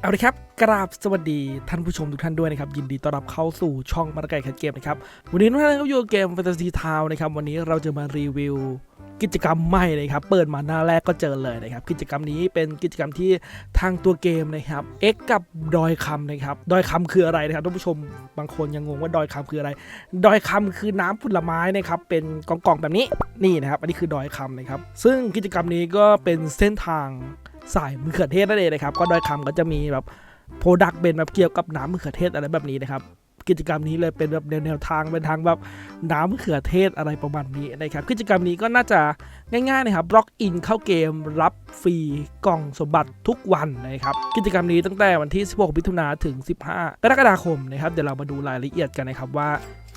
เอาละครับ กราบสวัสดีท่านผู้ชมทุกท่านด้วยนะครับ ยินดีต้อนรับเข้าสู่ช่องมาตะไก่แคทเกมนะครับ วันนี้ทุกท่านก็อยู่กับเกม Fantasy Town นะครับ วันนี้เราจะมารีวิวกิจกรรมใหม่นะครับ เปิดมาหน้าแรกก็เจอเลยนะครับ กิจกรรมนี้เป็นกิจกรรมที่ทางตัวเกมนะครับ X กับดอยคำนะครับ ดอยคำคืออะไรนะครับท่านผู้ชมบางคนยังงงว่าดอยคำคืออะไร ดอยคำคือน้ำผลไม้นะครับ เป็นกล่องๆแบบนี้นี่นะครับ อันนี้คือดอยคำนะครับ ซึ่งกิจกรรมนี้ก็เป็นเส้นทาง สายมะเขือเทศนั่นเองนะครับ ก็ดอยคำก็จะมีแบบโปรดักต์เป็นแบบเกี่ยวกับน้ำมะเขือเทศอะไรแบบนี้นะครับ กิจกรรมนี้เลยเป็นแบบแนวทางเป็นทางแบบน้ำมะเขือเทศอะไรประมาณนี้นะครับ กิจกรรมนี้ก็น่าจะง่ายๆนะครับบล็อกอินเข้าเกมรับฟรีกล่องสมบัติทุกวันนะครับ กิจกรรมนี้ตั้งแต่วันที่ 16มิถุนาถึง 15กรกฎาคมนะครับ เดี๋ยวเรามาดูรายละเอียดกันนะครับว่า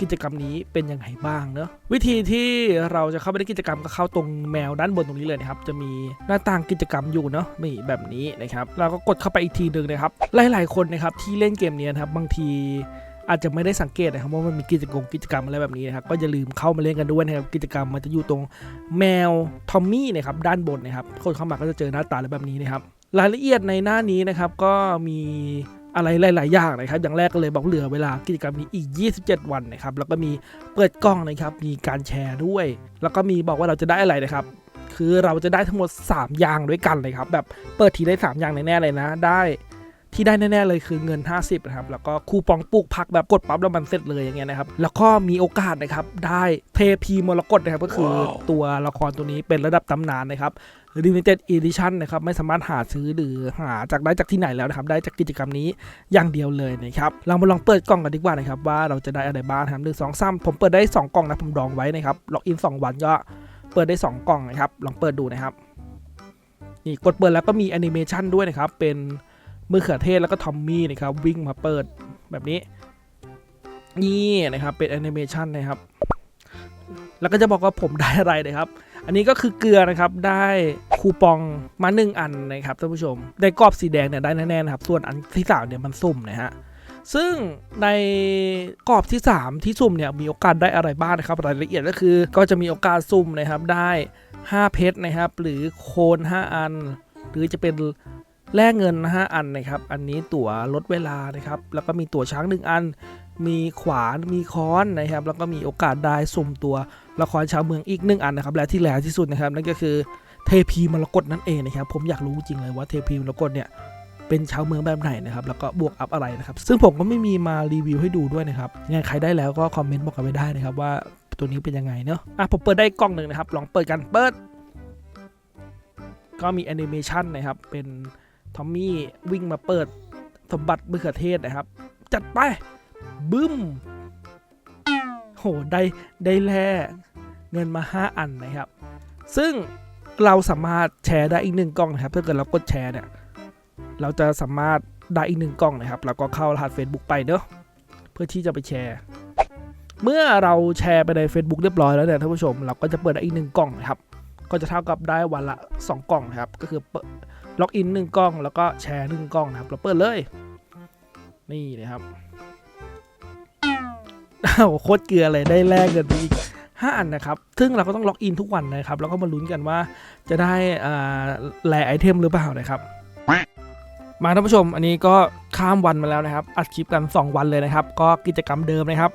กิจกรรมนี้เป็นยังไงบ้างเนอะวิธีที่เราจะเข้าไปในกิจกรรมก็เข้าตรงแมวด้านบนตรงนี้เลยนะครับ จะมีหน้าต่างกิจกรรมอยู่เนอะมีแบบนี้นะครับเราก็กดเข้าไปอีกทีหนึ่งนะครับ หลาย ๆ คนนะครับที่เล่นเกมนี้นะครับบางทีอาจจะไม่ได้สังเกตนะครับว่ามันมีกิจกรรมกิจกรรมอะไรแบบนี้นะครับก็อย่าลืมเข้ามาเล่นกันด้วยนะครับกิจกรรมมันจะอยู่ตรงแมวทอมมี่นะครับด้านบนนะครับคนเข้ามาก็จะเจอหน้าตาอะไรแบบนี้นะครับรายละเอียดในหน้านี้นะครับก็มี อะไรหลาย ๆ อย่างนะครับ อย่างแรกก็เลยบอกเหลือเวลากิจกรรมนี้อีก 27 วันนะครับ แล้วก็มีเปิดกล้องนะครับ มีการแชร์ด้วย แล้วก็มีบอกว่าเราจะได้อะไรนะครับ คือเราจะได้ทั้งหมด 3 อย่างด้วยกันเลยครับ แบบเปิดทีได้ 3 อย่างแน่ๆเลยนะ ได้ ที่ได้แน่ๆเลยคือเงิน 50นะครับแล้วก็คูปองปลูกผักแบบกดปั๊บแล้วมันเสร็จเลยอย่างเงี้ยนะครับแล้วก็มีโอกาสนะครับได้เทพีมรกตนะครับก็คือตัวละครตัวนี้เป็นระดับตำนานนะครับ Limited Edition นะครับไม่สามารถหาซื้อหรือหาจากได้จากที่ไหนแล้วนะครับ ได้จากกิจกรรมนี้อย่างเดียวเลยนะครับเรามาลองเปิดกล่องกันดีกว่านะครับ ว่าเราจะได้อะไรบ้างนะครับหนึ่งสองสามผมเปิดได้ 2 กล่องนะผมดองไว้นะครับล็อกอิน 2 วันก็เปิดได้ 2 กล่องนะครับ ลองเปิดดูนะครับ นี่กดเปิดแล้วก็มีแอนิเมชันด้วยนะครับ เป็น มือเขือเทศแล้วก็ทอมมี่นะครับวิ่งมาเปิดแบบนี้ นี่นะครับเป็นแอนิเมชันนะครับ แล้วก็จะบอกว่าผมได้อะไรนะครับ อันนี้ก็คือเกลือนะครับได้คูปองมาหนึ่งอันนะครับท่านผู้ชม ได้กรอบสีแดงเนี่ยได้แน่ๆนะครับ ส่วนอันที่สามเนี่ยมันสุ่มนะฮะซึ่งในกรอบที่ 3 ที่สุ่มเนี่ยมีโอกาสได้อะไรบ้างนะครับรายละเอียดก็คือก็จะมีโอกาสสุ่มนะครับได้ 5 เพชรนะครับ หรือโคน 5 อัน หรือจะเป็น แลกเงิน 5 อันนะครับ อันนี้ตั๋วลดเวลานะครับ แล้วก็มีตั๋วช้าง 1 อัน มีขวาน มีค้อนนะครับ แล้วก็มีโอกาสได้สุ่มตัวละครชาวเมืองอีกหนึ่งอันนะครับ และที่แหลมที่สุดนะครับ นั่นก็คือเทพีมรกตนั่นเองนะครับ ผมอยากรู้จริงเลยว่าเทพีมรกตเนี่ยเป็นชาวเมืองแบบไหนนะครับ แล้วก็บวกอัพอะไรนะครับ ซึ่งผมก็ไม่มีมารีวิวให้ดูด้วยนะครับยังไงใครได้แล้วก็คอมเมนต์บอกกันไว้ได้นะครับว่าตัวนี้เป็นยังไงเนาะ อะผมเปิดได้กล้องหนึ่งนะครับ ลองเปิดกัน เปิด ก็มีแอนิเมชันนะครับ เป็น ทอมมี่วิ่งมาเปิดสมบัติมะเขือเทศนะครับ จัดไป บึ้ม โห ได้ได้แล่เงินมา 5 อันนะครับ ซึ่งเราสามารถแชร์ได้อีกหนึ่งกล้องนะครับ ถ้าเกิดเรากดแชร์เนี่ย เราจะสามารถได้อีกหนึ่งกล้องนะครับเราก็เข้ารหัส Facebook ไปเนอะเพื่อที่จะไปแชร์ เมื่อเราแชร์ไปใน Facebook เรียบร้อยแล้วเนี่ยท่านผู้ชม เราก็จะเปิดได้อีกหนึ่งกล้องนะครับ ก็จะเท่ากับได้วันละ 2 กล้องนะครับ ก็คือเปิด ล็อกอินหนึ่งกล้องแล้วก็แชร์หนึ่งกล้องนะครับเราเปิดเลย นี่นะครับอ้โคตรเกลือเลยได้แลกเงินไปอีก5อันนะครับ ซึ่งเราก็ต้องล็อกอินทุกวันนะครับ แล้วก็มาลุ้นกันว่าจะได้แลไอเทมหรือเปล่านะครับ มาท่านผู้ชม อันนี้ก็ข้ามวันมาแล้วนะครับ อัดคลิปกัน 2 วันเลยนะครับ ก็กิจกรรมเดิมนะครับ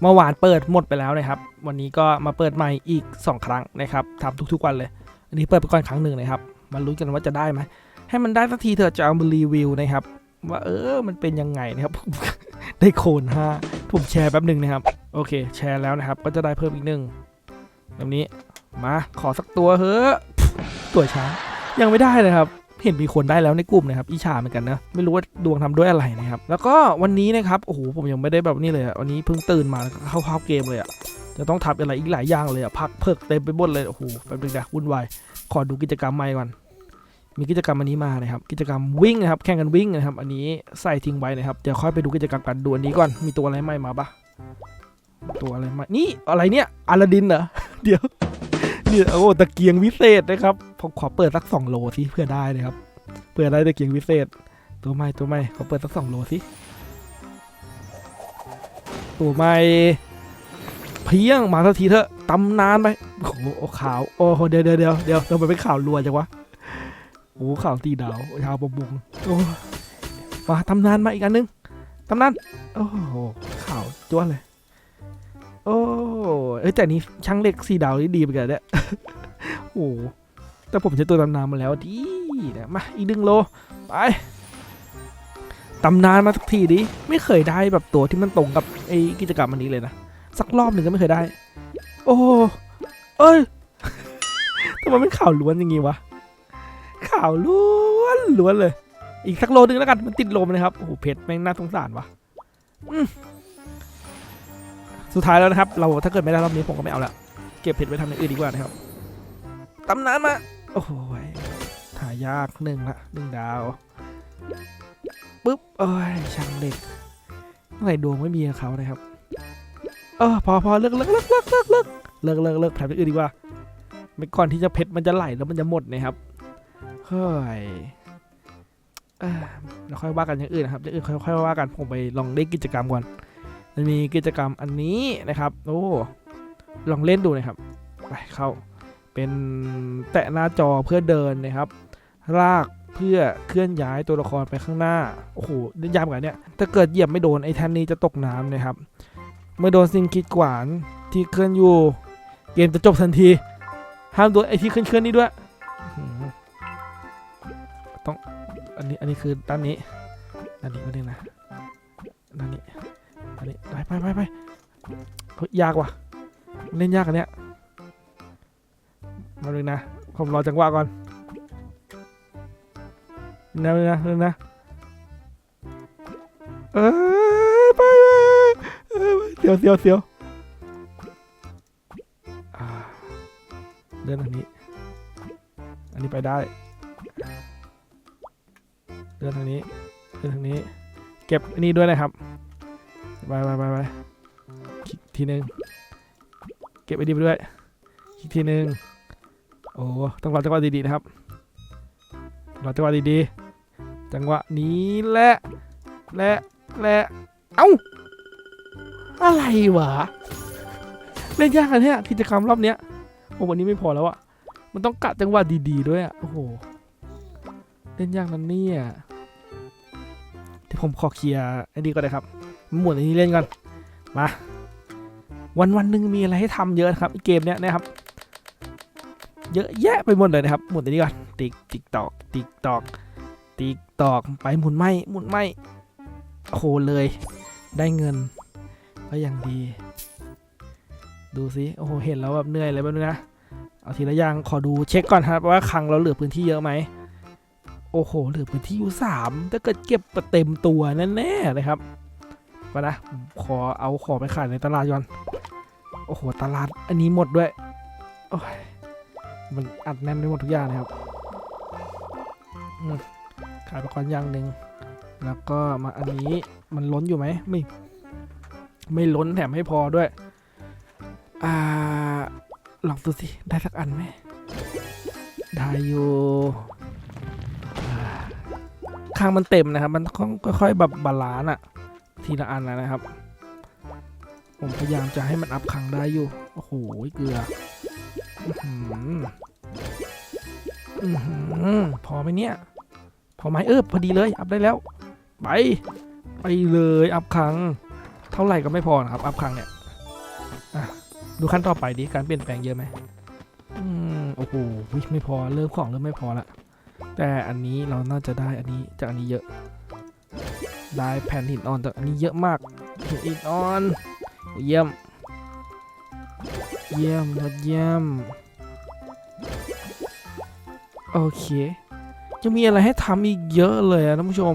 เมื่อวานเปิดหมดไปแล้วนะครับ วันนี้ก็มาเปิดใหม่อีก 2 ครั้งนะครับทำทุกๆวันเลย อันนี้เปิดไปก่อนครั้งหนึ่งนะครับ มาลุ้นกันว่าจะได้ไหมให้มันได้สักทีเถอะจะเอามารีวิวนะครับ ว่าเออมันเป็นยังไงนะครับ ได้โคนห้าผมแชร์แป๊บหนึ่งนะครับ โอเค แชร์แล้วนะครับ ก็จะได้เพิ่มอีกหนึ่งแบบนี้มาขอสักตัวเฮ้อตัวช้ายังไม่ได้เลยครับเห็นมีคนได้แล้วในกลุ่มนะครับอิชาเหมือนกันนะไม่รู้ว่าดวงทำด้วยอะไรนะครับ แล้วก็วันนี้นะครับโอ้โหผมยังไม่ได้แบบนี้เลยอะวันนี้เพิ่งตื่นมาแล้วก็เข้าเข้าเกมเลยอะจะต้องทำอะไรอีกหลายอย่างเลยอะพักเพิกเต็มไปหมดเลยโอ้โหแป๊บนึงนะวุ่นวาย ขอดูกิจกรรมใหม่ก่อน มีกิจกรรมอันนี้มานะครับ กิจกรรมวิ่งนะครับ แข่งกันวิ่งนะครับ อันนี้ใส่ทิ้งไว้นะครับ เดี๋ยวค่อยไปดูกิจกรรมกันดูอันนี้ก่อน มีตัวอะไรใหม่มาปะตัวอะไรใหม่นี่อะไรเนี่ยอลาดินเหรอ เดี๋ยวเนี่ยโอ้ตะเกียงวิเศษนะครับผมขอเปิดสักสองโลสิเพื่อได้นะครับ เพื่อได้ตะเกียงวิเศษ ตัวใหม่ตัวใหม่ขอเปิดสักสองโลสิตัวใหม่เพียงมาสักทีเถอะ ตำนานไปโอ้โหข่าว โอ้โห เดี๋ยวเดี๋ยวเดี๋ยวเดี๋ยวทำไมเป็นข่าวรัวจังวะ โอ้ข่าวตีดาว ชาวประมงโอ้มาตำนานมาอีกอันนึงตำนาน โอ้โห ข่าวจ้วนเลย โอ้เอ้ยแต่นี้ช่างเล็กสี่ดาวนี่ดีไปกันเนี่ยโอ้แต่ผมใช้ตัวตำนานมาแล้วดีนะมาอีกหนึ่งโล ไป ตำนานมาสักทีดิ ไม่เคยได้แบบตัวที่มันตรงกับไอ้กิจกรรมอันนี้เลยนะ สักรอบหนึ่งก็ไม่เคยได้ โอ้เอ้ยทำไมเป็นข่าวล้วนอย่างงี้วะข่าวล้วนล้วนเลย อีกสักโลนึงแล้วกันมันติดลมนะครับโอ้โหเพชรแม่งน่าสงสารวะสุดท้ายแล้วนะครับ เราถ้าเกิดไม่ได้รอบนี้ผมก็ไม่เอาละเก็บเพชรไปทำอย่างอื่นดีกว่านะครับตำนานมาโอ้โหยหายากหนึ่งละหนึ่งดาวปุ๊บเอ้ยช่างเด็กเมื่อไหร่ดวงไม่มีเขานะครับ เออพอพอเลิกเลิกเลิกเลิกเลิกเลิกเลิกเลิกเลิกทำอย่างอื่นดีกว่าไม่ก่อนที่จะเพชรมันจะไหลแล้วมันจะหมดนะครับเฮ้ยเราค่อยว่ากันอย่างอื่นนะครับอย่างอื่นค่อยค่อยว่ากันผมไปลองเล่นกิจกรรมก่อนมันมีกิจกรรมอันนี้นะครับ โอ้ลองเล่นดูนะครับไปเข้าเป็นแตะหน้าจอเพื่อเดินนะครับ ลากเพื่อเคลื่อนย้ายตัวละครไปข้างหน้า โอ้โหยากกว่าเนี้ยถ้าเกิดเหยียบไม่โดนไอ้แทนนี้จะตกน้ำนะครับ เมื่อโดนสิ่งกีดขวางที่เคลื่อนอยู่ เกมจะจบทันที ห้ามโดนไอที่เคลื่อนเคลื่อนๆนี่ด้วยต้องอันนี้อันนี้คือด้านนี้ด้านนี้ก็ได้นะด้านนี้อันนี้ไปไปไปไปยากว่ะเล่นยากอันเนี้ยมาเลยนะผมรอจังหวะก่อนนะนะนะเอ้ยเอ้ยเสียวเสียวเสียวอ่าเดินทางนี้ อันนี้ไปได้เดินทางนี้เดินทางนี้ เก็บอันนี้ด้วยนะครับ ไปไปไปไปอีกทีหนึ่งเก็บไอ้ดีไปด้วย อีกทีหนึ่งโอ้ต้องรอจังหวะดีๆนะครับรอจังหวะดีๆ จังหวะนี้แหละ และ และ เอ้า อะไรวะเล่นยากอันเนี้ยกิจกรรมรอบเนี้ยโอ้วันนี้ไม่พอแล้วอะมันต้องกะจังหวะดีๆด้วยอะโอ้โหเล่นยากนั่นเนี่ยที่ผมขอเคลียร์ไอ้นี่ก็ได้ครับหมวดอันนี้เล่นก่อนมาวันวันหนึ่งมีอะไรให้ทำเยอะครับไอเกมเนี้ยนะครับ เยอะแยะไปหมดเลยนะครับหมุนตัวนี้ก่อนติ๊กติ๊กตอกติ๊กตอกติ๊กตอกไปหมุนไม่หมุนไม่โคเลยได้เงิน ก็ยังดี ดูสิโอ้โหเห็นแล้วแบบเหนื่อยเลยแบบนึงนะเอาทีละอย่างขอดูเช็คก่อนครับว่าคลังเราเหลือพื้นที่เยอะไหมโอ้โหเหลือพื้นที่อยู่สามถ้าเกิดเก็บเต็มตัวแน่ๆเลยครับก็นะขอเอาของไปขายในตลาดก่อนโอ้โหตลาดอันนี้หมดด้วยโอ้ยมันอัดแน่นไปหมดทุกอย่างเลยครับขายไปก่อนอย่างหนึ่งแล้วก็มาอันนี้มันล้นอยู่ไหมไม่ ไม่ล้นแถมให้พอด้วย อ่า ลองดูสิ ได้สักอันไหมได้อยู่อ่าข้างมันเต็มนะครับ มันต้องค่อยๆแบบบาลานซ์อะทีละอันนะนะครับ ผมพยายามจะให้มันอัพคังได้อยู่ โอ้โห เกลือพอไหมเนี่ย พอไหมเออพอดีเลย อัพได้แล้ว ไป ไปเลย อัพคัง เท่าไหร่ก็ไม่พอนะครับ อัพครั้งเนี่ยดูขั้นต่อไปดิการเปลี่ยนแปลงเยอะไหมอืมโอ้โหไม่พอเริ่มของเริ่มไม่พอละแต่อันนี้เราน่าจะได้อันนี้จากอันนี้เยอะได้แผ่นหินอ่อนจากอันนี้เยอะมากหินอ่อน เยี่ยม เยี่ยมยอดเยี่ยมโอเคจะมีอะไรให้ทำอีกเยอะเลยอะท่านผู้ชม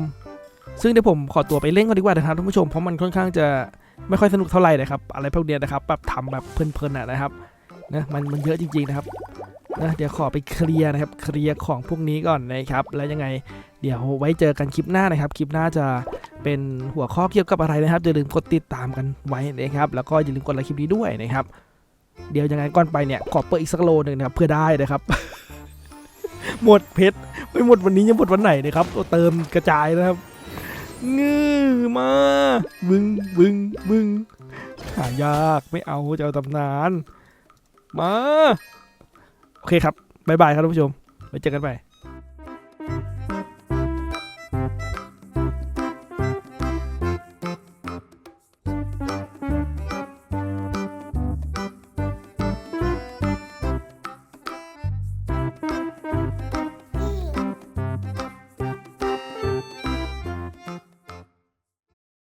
ซึ่งเดี๋ยวผมขอตัวไปเล่นก่อนดีกว่านะครับท่านผู้ชมเพราะมันค่อนข้างจะไม่ค่อยสนุกเท่าไหร่นะครับอะไรพวกเนี้ยนะครับแบบทำแบบเพลินๆอะนะครับนะมันมันเยอะจริงๆนะครับนะเดี๋ยวขอไปเคลียร์นะครับเคลียร์ของพวกนี้ก่อนนะครับ แล้วยังไงเดี๋ยวไว้เจอกันคลิปหน้านะครับ คลิปหน้าจะเป็นหัวข้อเกี่ยวกับอะไรนะครับอย่าลืมกดติดตามกันไว้นะครับ แล้วก็อย่าลืมกดไลค์คลิปนี้ด้วยนะครับ เดี๋ยวยังไงก่อนไปเนี่ยขอเปิดอีกสักโลหนึ่งนะครับเพื่อได้นะครับ หมดเพชรไม่หมดวันนี้ยังหมดวันไหนนะครับตัวเติมกระจายนะครับ งื้อมาบึงบึงบึงหายากไม่เอาจะเอาตำนาน มา โอเคครับ บ๊ายบายครับท่านผู้ชมไว้เจอกันใหม่